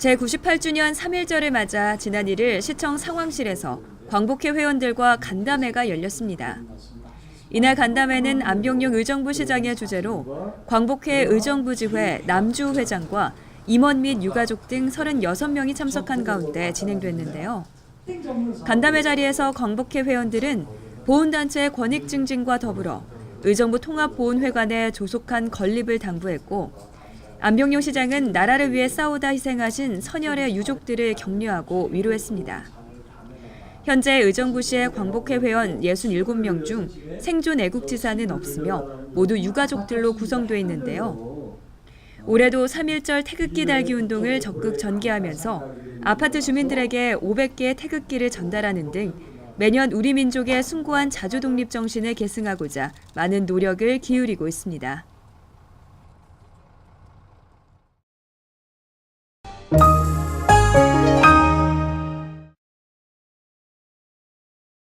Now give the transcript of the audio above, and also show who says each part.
Speaker 1: 제98주년 3.1절을 맞아 지난 1일 시청 상황실에서 광복회 회원들과 간담회가 열렸습니다. 이날 간담회는 안병용 의정부 시장의 주제로 광복회 의정부지회 남주 회장과 임원 및 유가족 등 36명이 참석한 가운데 진행됐는데요. 간담회 자리에서 광복회 회원들은 보훈단체의 권익 증진과 더불어 의정부 통합보훈회관에 조속한 건립을 당부했고 안병용 시장은 나라를 위해 싸우다 희생하신 선열의 유족들을 격려하고 위로했습니다. 현재 의정부시의 광복회 회원 67명 중 생존 애국지사는 없으며 모두 유가족들로 구성되어 있는데요. 올해도 3.1절 태극기 달기 운동을 적극 전개하면서 아파트 주민들에게 500개의 태극기를 전달하는 등 매년 우리 민족의 숭고한 자주 독립 정신을 계승하고자 많은 노력을 기울이고 있습니다. you